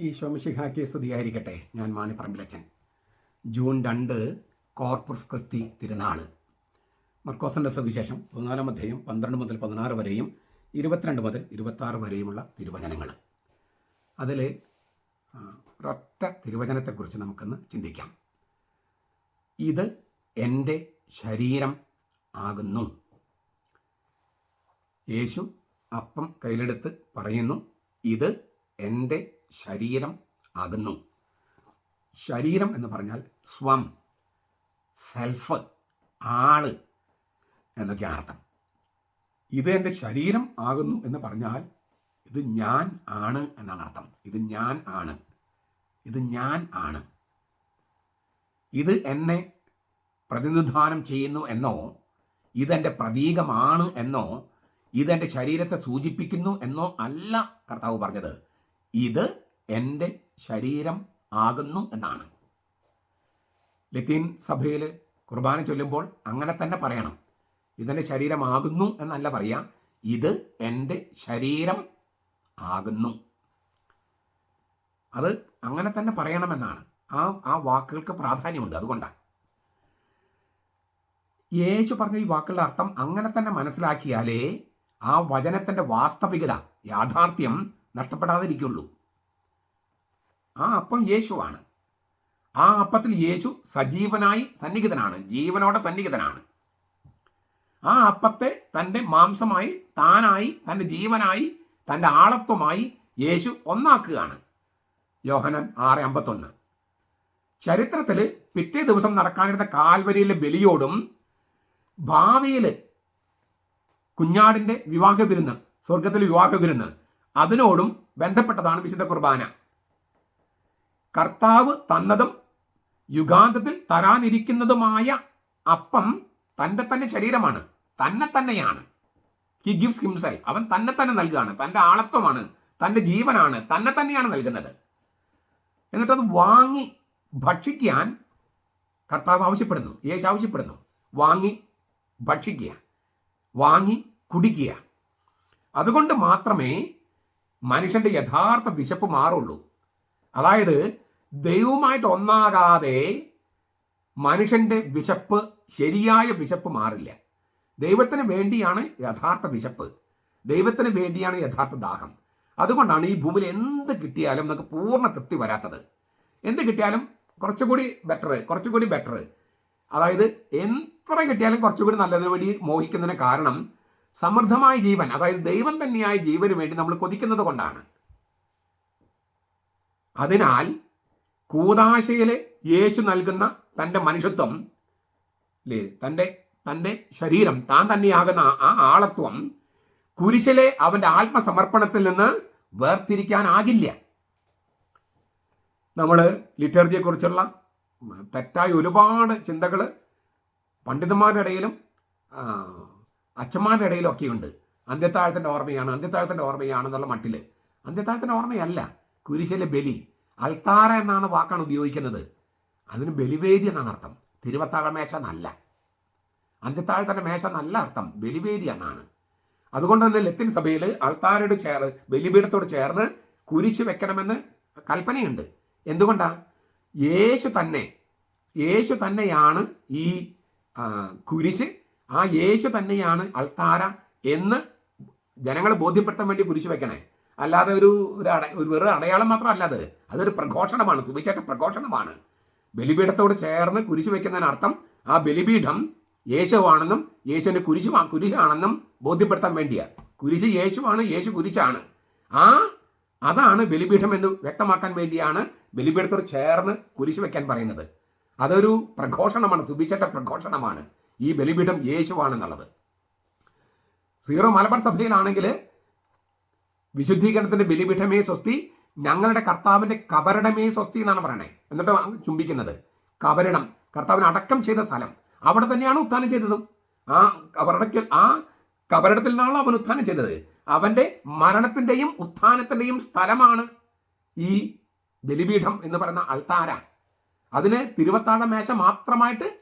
ഈ ശോമശിഹാക്കി സ്തുതിയായിരിക്കട്ടെ. ഞാൻ മാണിപ്പറമ്പിലച്ചൻ. ജൂൺ രണ്ട് കോർപ്പസ് ക്രിസ്തി തിരുനാൾ മർക്കോസിന്റെ സുവിശേഷം പതിനാലാം അധ്യായം പന്ത്രണ്ട് മുതൽ പതിനാറ് വരെയും ഇരുപത്തിരണ്ട് മുതൽ ഇരുപത്താറ് വരെയുമുള്ള തിരുവചനങ്ങൾ അതിൽ ഒരൊറ്റ തിരുവചനത്തെക്കുറിച്ച് നമുക്കൊന്ന് ചിന്തിക്കാം. ഇത് എന്റെ ശരീരം ആകുന്നു. യേശു അപ്പം കയ്യിലെടുത്ത് പറയുന്നു ഇത് എന്റെ ശരീരം ആകുന്നു ശരീരം എന്ന് പറഞ്ഞാൽ സ്വം സെൽഫ് ആൾ എന്നൊക്കെയാണ് അർത്ഥം. ഇത് എന്റെ ശരീരം ആകുന്നു എന്ന് പറഞ്ഞാൽ ഇത് ഞാൻ ആണ് എന്നാണ് അർത്ഥം. ഇത് ഞാൻ ആണ്. ഇത് ഞാൻ ആണ്. ഇത് എന്നെ പ്രതിനിധാനം ചെയ്യുന്നു എന്നോ ഇതെന്റെ പ്രതീകമാണ് എന്നോ ഇതെന്റെ ശരീരത്തെ സൂചിപ്പിക്കുന്നു എന്നോ അല്ല കർത്താവ് പറഞ്ഞത്. ഇത് എന്റെ ശരീരം ആകുന്നു എന്നാണ്. ലത്തീൻ സഭയിൽ കുർബാന ചൊല്ലുമ്പോൾ അങ്ങനെ തന്നെ പറയണം. ഇതെന്റെ ശരീരമാകുന്നു എന്നല്ല പറയുക ഇത് എന്റെ ശരീരം ആകുന്നു. അത് അങ്ങനെ തന്നെ പറയണമെന്നാണ്. ആ ആ വാക്കുകൾക്ക് പ്രാധാന്യമുണ്ട് അതുകൊണ്ടാണ് യേശു പറഞ്ഞ ഈ വാക്കുകളുടെ അർത്ഥം അങ്ങനെ തന്നെ മനസ്സിലാക്കിയാലേ ആ വചനത്തിന്റെ വാസ്തവികത യാഥാർത്ഥ്യം നഷ്ടപ്പെടാതിരിക്കുള്ളൂ. ആ അപ്പം യേശുവാണ്. ആ അപ്പത്തിൽ യേശു സജീവനായി സന്നിഹിതനാണ്. ജീവനോടെ സന്നിഹിതനാണ്. ആ അപ്പത്തെ തന്റെ മാംസമായി താനായി തന്റെ ജീവനായി തന്റെ ആളത്വമായി യേശു ഒന്നാക്കുകയാണ്. യോഹനൻ ആറ് അമ്പത്തൊന്ന്. ചരിത്രത്തിൽ പിറ്റേ ദിവസം നടക്കാനിരുന്ന കാൽവരിയിലെ ബലിയോടും ഭാവിയിൽ കുഞ്ഞാടിന്റെ വിവാഹ വിരുന്ന് സ്വർഗത്തിലെ വിവാഹ വിരുന്ന് അതിനോടും ബന്ധപ്പെട്ടതാണ് വിശുദ്ധ കുർബാന. കർത്താവ് തന്നതും യുഗാന്തത്തിൽ തരാനിരിക്കുന്നതുമായ അപ്പം തന്റെ തന്നെ ശരീരമാണ് തന്നെ തന്നെയാണ്. ഹി ഗിഫ്സ് ഹിംസെൽ അവൻ തന്നെ തന്നെ നൽകുകയാണ്. തന്റെ ആളത്വമാണ് തന്റെ ജീവനാണ് തന്നെ തന്നെയാണ് നൽകുന്നത്. എന്നിട്ടത് വാങ്ങി ഭക്ഷിക്കാൻ കർത്താവ് ആവശ്യപ്പെടുന്നു യേശു ആവശ്യപ്പെടുന്നു. വാങ്ങി ഭക്ഷിക്കുക വാങ്ങി കുടിക്കുക. അതുകൊണ്ട് മാത്രമേ മനുഷ്യന്റെ യഥാർത്ഥ വിശപ്പ് മാറുള്ളൂ. അതായത് ദൈവമായിട്ട് ഒന്നാകാതെ മനുഷ്യന്റെ വിശപ്പ് ശരിയായ വിശപ്പ് മാറില്ല. ദൈവത്തിന് വേണ്ടിയാണ് യഥാർത്ഥ വിശപ്പ്. ദൈവത്തിന് വേണ്ടിയാണ് യഥാർത്ഥ ദാഹം. അതുകൊണ്ടാണ് ഈ ഭൂമിയിൽ എന്ത് കിട്ടിയാലും നമുക്ക് പൂർണ തൃപ്തി വരാത്തത്. എന്ത് കിട്ടിയാലും കുറച്ചുകൂടി ബെറ്റർ കുറച്ചുകൂടി ബെറ്റർ അതായത് എത്ര കിട്ടിയാലും കുറച്ചുകൂടി നല്ലതിന് വേണ്ടി മോഹിക്കുന്നതിന് കാരണം സമൃദ്ധമായ ജീവൻ അതായത് ദൈവം തന്നെയായ ജീവന് വേണ്ടി നമ്മൾ കൊതിക്കുന്നത് കൊണ്ടാണ്. അതിനാൽ കൂതാശയിൽ യേശു നൽകുന്ന തന്റെ മനുഷ്യത്വം അല്ലേ തന്റെ തന്റെ ശരീരം താൻ തന്നെയാകുന്ന ആ- ആളത്വം കുരിശിലെ അവന്റെ ആത്മസമർപ്പണത്തിൽ നിന്ന് വേർതിരിക്കാനാകില്ല. നമ്മൾ ലിറ്റർജിയെക്കുറിച്ചുള്ള തെറ്റായ ഒരുപാട് ചിന്തകൾ പണ്ഡിതന്മാരുടെ ഇടയിലും അച്ഛന്മാരുടെ ഇടയിലും ഒക്കെയുണ്ട്. അന്ത്യത്താഴത്തിന്റെ ഓർമ്മയാണ് അന്ത്യത്താഴത്തിന്റെ ഓർമ്മയാണെന്നുള്ള മട്ടിൽ അന്ത്യത്താഴത്തിന്റെ ഓർമ്മയല്ല. കുരിശിലെ ബലി അൽത്താറ എന്നാണ് വാക്കാണ് ഉപയോഗിക്കുന്നത്. അതിന് ബലിവേദി എന്നാണ് അർത്ഥം. തിരുവത്താഴ മേശ എന്നല്ല അന്ത്യത്താഴത്തിന്റെ മേശ എന്നല്ല അർത്ഥം ബലിവേദി എന്നാണ്. അതുകൊണ്ട് തന്നെ ലത്തിൻ സഭയിൽ അൾത്താരോട് ചേർ ബലിപീഠത്തോട് ചേർന്ന് കുരിശ് വെക്കണമെന്ന് കൽപ്പനയുണ്ട്. എന്തുകൊണ്ടാണ് യേശു തന്നെ യേശു തന്നെയാണ് ഈ കുരിശ് ആ യേശു തന്നെയാണ് അൾത്താര എന്ന് ജനങ്ങളെ ബോധ്യപ്പെടുത്താൻ വേണ്ടി കുരിശ് വെക്കണേ. അല്ലാതെ ഒരു ഒരു അട ഒരു വെറും അടയാളം മാത്രമല്ല അത്. അതൊരു പ്രഘോഷണമാണ്. സുവിശേഷ പ്രഘോഷണമാണ്. ബലിപീഠത്തോട് ചേർന്ന് കുരിശ് വെക്കുന്നതിന് അർത്ഥം ആ ബലിപീഠം യേശുവാണെന്നും യേശുവിന്റെ കുരിശു കുരിശാണെന്നും ബോധ്യപ്പെടുത്താൻ വേണ്ടിയാണ് കുരിശ് യേശുവാണ് യേശു കുരിശാണ്. ആ അതാണ് ബലിപീഠം എന്ന് വ്യക്തമാക്കാൻ വേണ്ടിയാണ് ബലിപീഠത്തോട് ചേർന്ന് കുരിശ് വയ്ക്കാൻ പറയുന്നത്. അതൊരു പ്രഘോഷണമാണ് സുബിച്ചട്ട പ്രഘോഷണമാണ് ഈ ബലിപീഠം യേശുവാണെന്നുള്ളത്. സീറോ മലബാർ സഭയിലാണെങ്കിൽ വിശുദ്ധീകരണത്തിന്റെ ബലിപീഠമേ സ്വസ്തി ഞങ്ങളുടെ കർത്താവിന്റെ കബരടമേ സ്വസ്തി എന്നാണ് പറയണേ. എന്നിട്ട് ചുംബിക്കുന്നത്. കബരിടം കർത്താവിന് അടക്കം ചെയ്ത സ്ഥലം. അവിടെ തന്നെയാണ് ഉത്ഥാനം ചെയ്തതും. ആ കബറടക്കൽ ആ കബറിടത്തിൽ നിന്നാണോ അവൻ ഉത്ഥാനം ചെയ്തത്. അവന്റെ മരണത്തിന്റെയും ഉത്ഥാനത്തിന്റെയും സ്ഥലമാണ് ഈ ബലിപീഠം എന്ന് പറയുന്ന അൾത്താര. അതിന് തിരുവത്താഴ മേശ മാത്രമായിട്ട്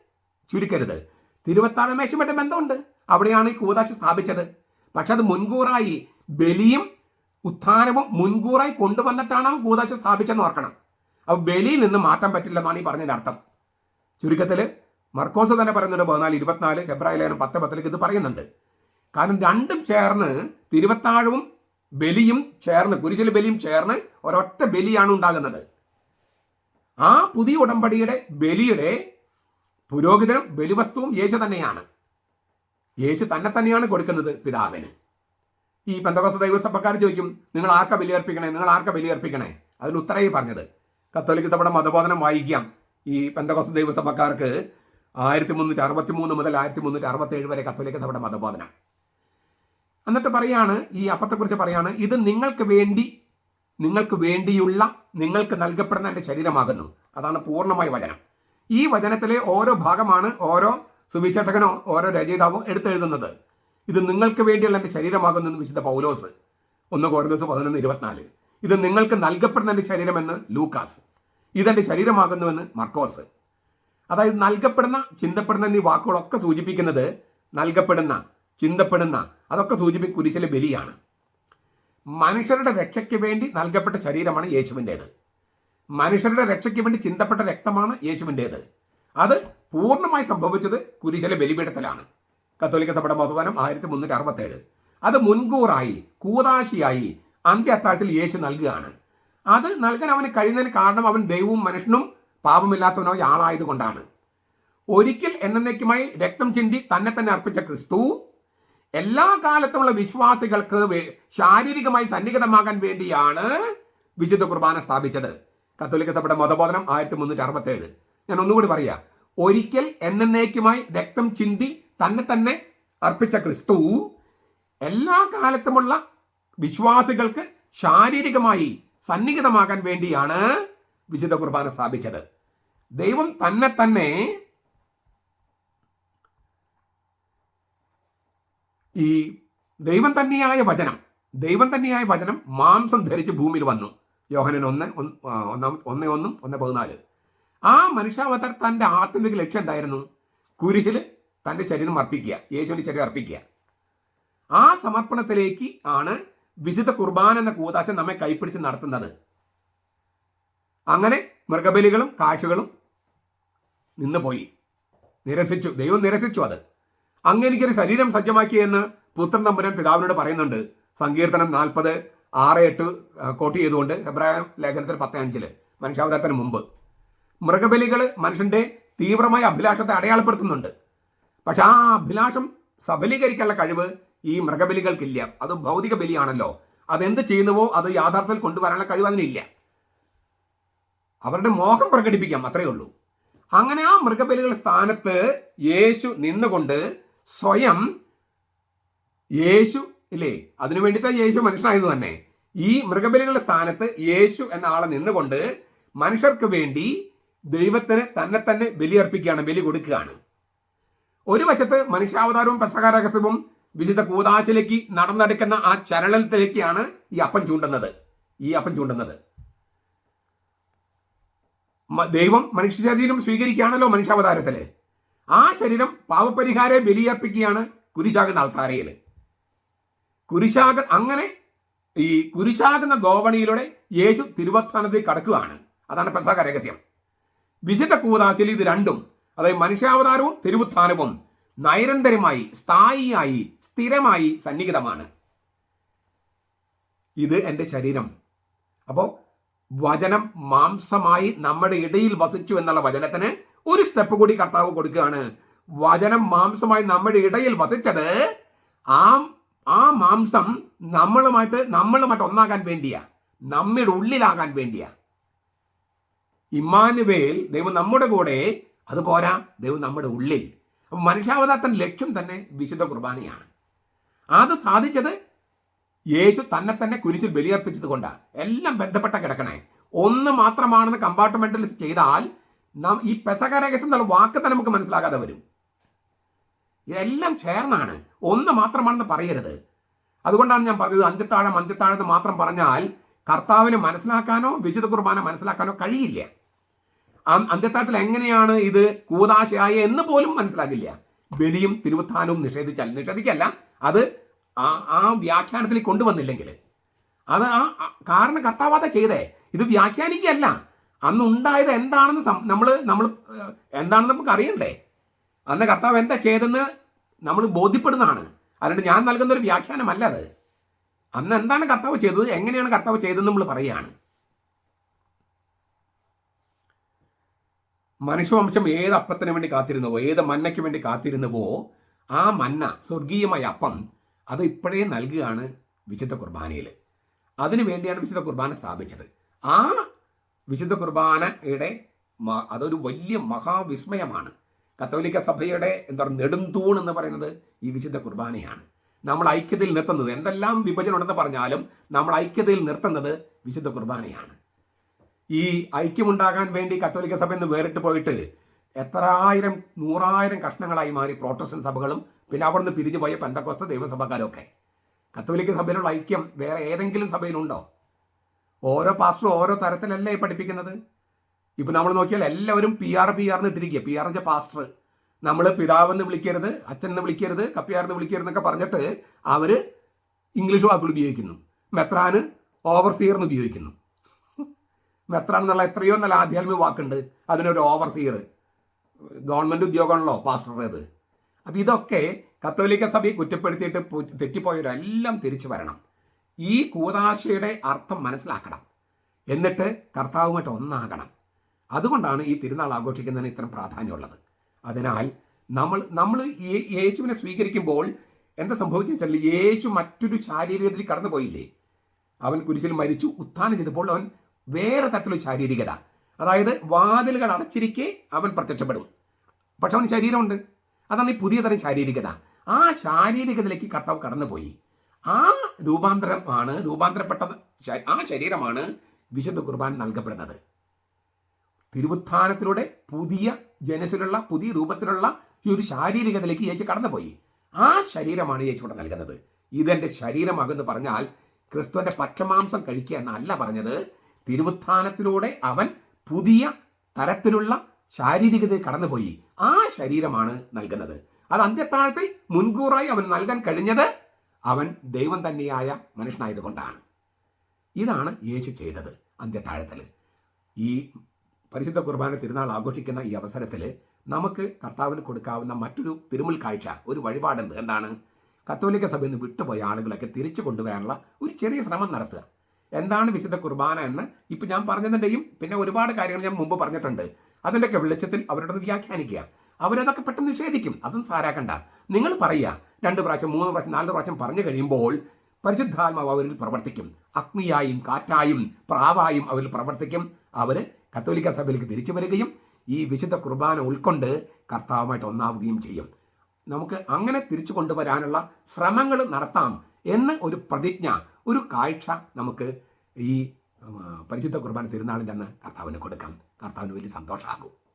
ചുരുക്കരുത്. തിരുവത്താഴ മേശയുമായിട്ട് ബന്ധമുണ്ട്. അവിടെയാണ് ഈ കൂതാശ സ്ഥാപിച്ചത്. പക്ഷെ അത് മുൻകൂറായി ബലിയും ഉത്ഥാനവും മുൻകൂറായി കൊണ്ടുവന്നിട്ടാണ് അവൻ കൂതാശ സ്ഥാപിച്ചെന്ന് ഓർക്കണം. അപ്പോൾ ബലിയിൽ നിന്ന് മാറ്റാൻ പറ്റില്ലെന്നാണ് ഈ പറഞ്ഞതിന്റെ അർത്ഥം. ചുരുക്കത്തിൽ മർക്കോസ് തന്നെ പറയുന്നുണ്ട് പതിനാല് ഇരുപത്തിനാല് ഫെബ്രുവരി ലേഖനം പത്ത് പത്തിലേക്ക് ഇത് പറയുന്നുണ്ട്. കാരണം രണ്ടും ചേർന്ന് തിരുവത്താഴവും ബലിയും ചേർന്ന് കുരിശിലെ ബലിയും ചേർന്ന് ഒരൊറ്റ ബലിയാണ് ഉണ്ടാകുന്നത്. ആ പുതിയ ഉടമ്പടിയുടെ ബലിയുടെ പുരോഹിതനും ബലിവസ്തുവും യേശു തന്നെയാണ്. യേശു തന്നെ തന്നെയാണ് കൊടുക്കുന്നത് പിതാവിന്. ഈ പെന്തകോസ ദൈവസഭക്കാർ ചോദിക്കും നിങ്ങൾ ആർക്ക ബലിയർപ്പിക്കണേ? നിങ്ങൾ ആർക്ക ബലിയർപ്പിക്കണേ? അതിൽ ഉത്തരവേ പറഞ്ഞത്. കത്തോലിക്ക സഭയുടെ മതബോധനം വായിക്കാം. ഈ പെന്തകോസ ദൈവസഭക്കാർക്ക് ആയിരത്തി മുന്നൂറ്റി അറുപത്തി മൂന്ന് മുതൽ ആയിരത്തി മുന്നൂറ്റി അറുപത്തി ഏഴ് വരെ കത്തോലിക്ക സഭയുടെ മതബോധനം. എന്നിട്ട് പറയാണ് ഈ അപ്പത്തെക്കുറിച്ച് പറയാണ് ഇത് നിങ്ങൾക്ക് വേണ്ടി നിങ്ങൾക്ക് വേണ്ടിയുള്ള നിങ്ങൾക്ക് നൽകപ്പെടുന്ന എന്റെ ശരീരമാകുന്നു. അതാണ് പൂർണമായ വചനം. ഈ വചനത്തിലെ ഓരോ ഭാഗമാണ് ഓരോ സുവിശേഷകനോ ഓരോ രചയിതാവോ എടുത്തെഴുതുന്നത്. ഇത് നിങ്ങൾക്ക് വേണ്ടിയുള്ള എന്റെ ശരീരമാകുന്നു എന്ന് വിശുദ്ധ പൗലോസ്. ഒന്ന് കോർദോസ് പതിനൊന്ന് ഇരുപത്തിനാല്. ഇത് നിങ്ങൾക്ക് നൽകപ്പെടുന്ന എന്റെ ശരീരമെന്ന് ലൂക്കാസ്. ഇതെന്റെ ശരീരമാകുന്നുവെന്ന് മർക്കോസ്. അതായത് നൽകപ്പെടുന്ന ചിന്തപ്പെടുന്ന എന്നീ വാക്കുകളൊക്കെ സൂചിപ്പിക്കുന്നത് നൽകപ്പെടുന്ന ചിന്തപ്പെടുന്ന അതൊക്കെ സൂചിപ്പിക്കുന്ന കുരിശിലെ ബലിയാണ്. മനുഷ്യരുടെ രക്ഷയ്ക്ക് വേണ്ടി നൽകപ്പെട്ട ശരീരമാണ് യേശുവിന്റേത്. മനുഷ്യരുടെ രക്ഷയ്ക്ക് വേണ്ടി ചിന്തപ്പെട്ട രക്തമാണ് യേശുവിന്റേത്. അത് പൂർണമായി സംഭവിച്ചത് കുരിശിലെ ബലിപീഠത്തിലാണ്. കത്തോലിക്ക സഭയുടെ മതദാനം ആയിരത്തി മുന്നൂറ്റി അറുപത്തേഴ്. അത് മുൻകൂറായി കൂതാശിയായി അന്ത്യ അത്താഴത്തിൽ യേശു നൽകുകയാണ്. അത് നൽകാൻ അവന് കഴിയുന്നതിന് കാരണം അവൻ ദൈവവും മനുഷ്യനും പാപമില്ലാത്തവനായ ആളായതുകൊണ്ടാണ്. ഒരിക്കൽ എന്നേക്കുമായി രക്തം ചിന്തി തന്നെ തന്നെ അർപ്പിച്ച ക്രിസ്തു എല്ലാ കാലത്തുമുള്ള വിശ്വാസികൾക്ക് ശാരീരികമായി സന്നിഹിതമാകാൻ വേണ്ടിയാണ് വിശുദ്ധ കുർബാന സ്ഥാപിച്ചത്. കത്തോലിക്ക സഭയുടെ മതബോധനം ആയിരത്തി മുന്നൂറ്റി അറുപത്തേഴ്. ഞാൻ ഒന്നുകൂടി പറയാ. ഒരിക്കൽ എന്നേക്കുമായി രക്തം ചിന്തി തന്നെ തന്നെ അർപ്പിച്ച ക്രിസ്തു എല്ലാ കാലത്തുമുള്ള വിശ്വാസികൾക്ക് ശാരീരികമായി സന്നിഹിതമാകാൻ വേണ്ടിയാണ് വിശുദ്ധ കുർബാന സ്ഥാപിച്ചത്. ദൈവം തന്നെ തന്നെ ഈ ദൈവം തന്നെയായ വചനം ദൈവം തന്നെയായ വചനം മാംസം ധരിച്ച് ഭൂമിയിൽ വന്നു. യോഹനൻ ഒന്ന് ഒന്നാം ഒന്ന് ഒന്നും ഒന്ന് പതിനാല്. ആ മനുഷ്യാവതാർ തന്റെ ആത്യന്തിക ലക്ഷ്യം എന്തായിരുന്നു? കുരിശിൽ തന്റെ ശരീരം അർപ്പിക്കുക യേശുവിന്റെ ശരീരം അർപ്പിക്കുക. ആ സമർപ്പണത്തിലേക്ക് ആണ് വിശുദ്ധ കുർബാന എന്ന കൂതാശ നമ്മെ കൈപ്പിടിച്ച് നടത്തുന്നത്. അങ്ങനെ മൃഗബലികളും കാഴ്ചകളും നിന്നുപോയി. നിരസിച്ചു ദൈവം നിരസിച്ചു അത്. അങ്ങനെ എനിക്കൊരു ശരീരം സജ്ജമാക്കിയെന്ന് പുത്രൻ നമ്പുരൻ പിതാവിനോട് പറയുന്നുണ്ട്. സങ്കീർത്തനം നാൽപ്പത് ആറ് എട്ട് കോട്ട് ചെയ്തുകൊണ്ട് എബ്രാഹിം ലേഖനത്തിൽ പത്ത് അഞ്ചിൽ മനുഷ്യാവതാരത്തിന് മുമ്പ്. മൃഗബലികൾ മനുഷ്യന്റെ തീവ്രമായ അഭിലാഷത്തെ അടയാളപ്പെടുത്തുന്നുണ്ട്. പക്ഷെ ആ അഭിലാഷം സഫലീകരിക്കാനുള്ള കഴിവ് ഈ മൃഗബലികൾക്കില്ല. അത് ഭൗതിക ബലിയാണല്ലോ. അതെന്ത് ചെയ്യുന്നുവോ അത് യാഥാർത്ഥ്യത്തിൽ കൊണ്ടുവരാനുള്ള കഴിവ് അതിനില്ല. അവരുടെ മോഹം പ്രകടിപ്പിക്കാം അത്രയേ ഉള്ളൂ. അങ്ങനെ ആ മൃഗബലികളുടെ സ്ഥാനത്ത് യേശു നിന്നുകൊണ്ട് സ്വയം യേശു ഇല്ലേ? അതിനു വേണ്ടിയിട്ടാണ് യേശു മനുഷ്യനായത് തന്നെ. ഈ മൃഗബലികളുടെ സ്ഥാനത്ത് യേശു എന്ന ആളെ നിന്നുകൊണ്ട് മനുഷ്യർക്ക് വേണ്ടി ദൈവത്തിന് തന്നെ തന്നെ ബലിയർപ്പിക്കുകയാണ് ബലി കൊടുക്കുകയാണ്. ഒരു വശത്ത് മനുഷ്യാവതാരവും പെസകാരഹസ്യവും വിശുദ്ധ കൂതാശിലേക്ക് നടന്നെടുക്കുന്ന ആ ചരളത്തിലേക്കാണ് ഈ അപ്പം ചൂണ്ടുന്നത്. ഈ അപ്പം ചൂണ്ടുന്നത്. ദൈവം മനുഷ്യ ശരീരം സ്വീകരിക്കുകയാണല്ലോ മനുഷ്യാവതാരത്തിൽ. ആ ശരീരം പാവപരിഹാരെ ബലിയർപ്പിക്കുകയാണ് കുരിശാകുന്ന ആൾക്കാരയിൽ കുരിശാക അങ്ങനെ ഈ കുരിശാകുന്ന ഗോവണിയിലൂടെ യേശു തിരുവസ്ഥാനത്തേക്ക് കടക്കുകയാണ്. അതാണ് പെസക രഹസ്യം വിശുദ്ധ കൂതാശിൽ ഇത് രണ്ടും അതായത് മനുഷ്യാവതാരവും തിരുവുത്ഥാനവും നൈരന്തരമായി സ്ഥായിയായി സ്ഥിരമായി സന്നിഹിതമാണ്. ഇത് എന്റെ ശരീരം. അപ്പോൾ വചനം മാംസമായി നമ്മുടെ ഇടയിൽ വസിച്ചു എന്നുള്ള വചനത്തിന് ഒരു സ്റ്റെപ്പ് കൂടി കർത്താവ് കൊടുക്കുകയാണ്. വചനം മാംസമായി നമ്മുടെ ഇടയിൽ വസിച്ചത് ആ ആ മാംസം നമ്മളുമായിട്ട് നമ്മളുമായിട്ട് ഒന്നാകാൻ വേണ്ടിയാ. നമ്മുടെ ഉള്ളിലാകാൻ വേണ്ടിയാ. ഇമ്മാനുവേൽ ദൈവം നമ്മുടെ കൂടെ അത് പോരാ. ദൈവം നമ്മുടെ ഉള്ളിൽ. അപ്പം മനുഷ്യാവതാരത്തിന്റെ ലക്ഷ്യം തന്നെ വിശുദ്ധ കുർബാനയാണ്. അത് സാധിച്ചത് യേശു തന്നെ തന്നെ കുരിച്ചിൽ ബലിയർപ്പിച്ചത് കൊണ്ടാണ് എല്ലാം ബന്ധപ്പെട്ട കിടക്കണേ. ഒന്ന് മാത്രമാണെന്ന് കമ്പാർട്ട്മെന്റലിസ്റ്റ് ചെയ്താൽ നാം ഈ പെസകരകസം എന്നുള്ള വാക്ക് തന്നെ നമുക്ക് മനസ്സിലാകാതെ വരും. ഇതെല്ലാം ചേർന്നാണ്. ഒന്ന് മാത്രമാണെന്ന് പറയരുത്. അതുകൊണ്ടാണ് ഞാൻ പറഞ്ഞത് അന്ത്യത്താഴം അന്ത്യത്താഴം മാത്രം പറഞ്ഞാൽ കർത്താവിനെ മനസ്സിലാക്കാനോ വിശുദ്ധ കുർബാന മനസ്സിലാക്കാനോ കഴിയില്ല. അന്ത്യത്താഴത്തിൽ എങ്ങനെയാണ് ഇത് കൂതാശയായ എന്ന് പോലും മനസ്സിലാകില്ല. ബലിയും തിരുവത്താനവും നിഷേധിച്ചാൽ നിഷേധിക്കല്ല. അത് ആ ആ വ്യാഖ്യാനത്തിൽ കൊണ്ടുവന്നില്ലെങ്കിൽ. അത് ആ കാരണ കർത്താവാത ചെയ്തേ. ഇത് വ്യാഖ്യാനിക്കുകയല്ല. അന്ന് ഉണ്ടായത് എന്താണെന്ന് നമ്മൾ നമ്മൾ എന്താണെന്ന് നമുക്ക് അറിയണ്ടേ? അന്ന് കർത്താവ് എന്താ ചെയ്തെന്ന് നമ്മൾ ബോധ്യപ്പെടുന്നതാണ്. അല്ലാണ്ട് ഞാൻ നൽകുന്ന ഒരു വ്യാഖ്യാനമല്ല അത്. അന്ന് എന്താണ് കർത്താവ് ചെയ്തത്? എങ്ങനെയാണ് കർത്താവ് ചെയ്തതെന്ന് നമ്മൾ പറയുകയാണ്. മനുഷ്യവംശം ഏത് അപ്പത്തിന് വേണ്ടി കാത്തിരുന്നുവോ? ഏത് മന്നയ്ക്ക് വേണ്ടി കാത്തിരുന്നുവോ? ആ മന്ന സ്വർഗീയമായ അപ്പം അത് ഇപ്പോഴേ നൽകുകയാണ് വിശുദ്ധ കുർബാനയിൽ അതിനു വേണ്ടിയാണ് വിശുദ്ധ കുർബാന സ്ഥാപിച്ചത്. ആ വിശുദ്ധ കുർബാനയുടെ അതൊരു വലിയ മഹാവിസ്മയമാണ്. കത്തോലിക്ക സഭയുടെ എന്താ പറയുക നെടുന്തൂൺ എന്ന് പറയുന്നത് ഈ വിശുദ്ധ കുർബാനയാണ്. നമ്മൾ ഐക്യത്തിൽ നിർത്തുന്നത്. എന്തെല്ലാം വിഭജനം ഉണ്ടെന്ന് പറഞ്ഞാലും നമ്മൾ ഐക്യതയിൽ നിർത്തുന്നത് വിശുദ്ധ കുർബാനയാണ്. ഈ ഐക്യമുണ്ടാകാൻ വേണ്ടി കത്തോലിക്ക സഭ എന്ന് വേറിട്ട് പോയിട്ട് എത്ര ആയിരം നൂറായിരം കഷ്ണങ്ങളായി മാറി പ്രോട്ടസ്റ്റന്റ് സഭകളും പിന്നെ അവിടുന്ന് പിരിഞ്ഞു പോയ പെന്തക്കോസ്ത ദൈവസഭക്കാരൊക്കെ. കത്തോലിക്ക സഭയിലുള്ള ഐക്യം വേറെ ഏതെങ്കിലും സഭയിലുണ്ടോ? ഓരോ പാസ്റ്ററും ഓരോ തരത്തിലല്ലേ പഠിപ്പിക്കുന്നത്? ഇപ്പം നമ്മൾ നോക്കിയാൽ എല്ലാവരും പി ആർ പി ആർന്ന് ഇട്ടിരിക്കുക. പി ആർ പാസ്റ്റർ നമ്മൾ പിതാവെന്ന് വിളിക്കരുത് അച്ഛനെന്ന് വിളിക്കരുത് കപ്പിയാർ എന്ന് വിളിക്കരുത് എന്നൊക്കെ പറഞ്ഞിട്ട് അവർ ഇംഗ്ലീഷ് വാക്കുകൾ ഉപയോഗിക്കുന്നു. മെത്രാന് ഓവർസിയർ എന്ന് ഉപയോഗിക്കുന്നു. മെത്രാൻ എന്നുള്ള എത്രയോ നല്ല ആധ്യാത്മിക വാക്കുണ്ട്. അതിനൊരു ഓവർസിയർ ഗവൺമെന്റ് ഉദ്യോഗമാണല്ലോ അത് അപ്പോൾ ഇതൊക്കെ കത്തോലിക്ക സഭയെ കുറ്റപ്പെടുത്തിയിട്ട് തെറ്റിപ്പോയവരെല്ലാം തിരിച്ചു വരണം. ഈ കൂതാശയുടെ അർത്ഥം മനസ്സിലാക്കണം. എന്നിട്ട് കർത്താവുമായിട്ട് ഒന്നാകണം. അതുകൊണ്ടാണ് ഈ തിരുനാൾ ആഘോഷിക്കുന്നതിന് ഇത്രയും പ്രാധാന്യമുള്ളത്. അതിനാൽ നമ്മൾ നമ്മൾ യേശുവിനെ സ്വീകരിക്കുമ്പോൾ എന്താ സംഭവിക്കുക വെച്ചാൽ യേശു മറ്റൊരു ശാരീരികത്തിൽ കടന്നു പോയില്ലേ അവൻ കുരിശിൽ മരിച്ചു ഉത്ഥാനം ചെയ്തപ്പോൾ അവൻ വേറെ തരത്തിലുള്ള ശാരീരികത. അതായത് വാതിലുകൾ അടച്ചിരിക്കെ അവൻ പ്രത്യക്ഷപ്പെടും. പക്ഷെ അവന് ശരീരമുണ്ട്. അതാണ് ഈ പുതിയ തരം ശാരീരികത. ആ ശാരീരികതയിലേക്ക് കർത്താവ് കടന്നുപോയി. ആ രൂപാന്തരമാണ് രൂപാന്തരപ്പെട്ട ആ ശരീരമാണ് വിശുദ്ധ കുർബാൻ നൽകപ്പെടുന്നത്. തിരുവുത്ഥാനത്തിലൂടെ പുതിയ ജനസിലുള്ള പുതിയ രൂപത്തിലുള്ള ഈ ഒരു ശാരീരികതയിലേക്ക് യേശു കടന്നുപോയി. ആ ശരീരമാണ് യേശു ഇവിടെ നൽകുന്നത്. ഇതെന്റെ ശരീരമാകുന്നു പറഞ്ഞാൽ ക്രിസ്തുവിന്റെ പച്ചമാംസം കഴിക്കുക എന്നല്ല പറഞ്ഞത്. തിരുവുത്ഥാനത്തിലൂടെ അവൻ പുതിയ തരത്തിലുള്ള ശാരീരികത കടന്നുപോയി. ആ ശരീരമാണ് നൽകുന്നത്. അത് അന്ത്യത്താഴത്തിൽ മുൻകൂറായി അവൻ നൽകാൻ കഴിഞ്ഞത് അവൻ ദൈവം തന്നെയായ മനുഷ്യനായതുകൊണ്ടാണ് ഇതാണ് യേശു ചെയ്തത് അന്ത്യത്താഴത്തിൽ. ഈ പരിശുദ്ധ കുർബാന തിരുനാൾ ആഘോഷിക്കുന്ന ഈ അവസരത്തിൽ നമുക്ക് കർത്താവിന് കൊടുക്കാവുന്ന മറ്റൊരു തിരുമുൽ കാഴ്ച ഒരു വഴിപാടുണ്ട്. എന്താണ്? കത്തോലിക്ക സഭയിൽ നിന്ന് വിട്ടുപോയ ആളുകളൊക്കെ തിരിച്ചു കൊണ്ടുവരാനുള്ള ഒരു ചെറിയ ശ്രമം നടത്തുക. എന്താണ് വിശുദ്ധ കുർബാന എന്ന് ഇപ്പം ഞാൻ പറഞ്ഞതിന്റെയും പിന്നെ ഒരുപാട് കാര്യങ്ങൾ ഞാൻ മുമ്പ് പറഞ്ഞിട്ടുണ്ട്. അതിന്റെയൊക്കെ വെളിച്ചത്തിൽ അവരോടൊന്ന് വ്യാഖ്യാനിക്കുക. അവരതൊക്കെ പെട്ടെന്ന് നിഷേധിക്കും. അതും സാരാക്കണ്ട. നിങ്ങൾ പറയുക രണ്ട് പ്രാവശ്യം മൂന്ന് പ്രാവശ്യം നാല് പ്രാവശ്യം പറഞ്ഞു കഴിയുമ്പോൾ പരിശുദ്ധാത്മാവ് അവരിൽ പ്രവർത്തിക്കും. അഗ്നിയായും കാറ്റായും പ്രാവായും അവരിൽ പ്രവർത്തിക്കും. അവർ കത്തോലിക്ക സഭയിലേക്ക് തിരിച്ചു വരികയും ഈ വിശുദ്ധ കുർബാന ഉൾക്കൊണ്ട് കർത്താവുമായിട്ട് ഒന്നാവുകയും ചെയ്യും. നമുക്ക് അങ്ങനെ തിരിച്ചു കൊണ്ടുവരാനുള്ള ശ്രമങ്ങൾ നടത്താം എന്ന് ഒരു പ്രതിജ്ഞ ഒരു കാഴ്ച നമുക്ക് ഈ പരിശുദ്ധ കുർബാന തിരുനാളിന്റെ അന്ന് കർത്താവിന് കൊടുക്കാം. കർത്താവിന് വലിയ സന്തോഷമാകും.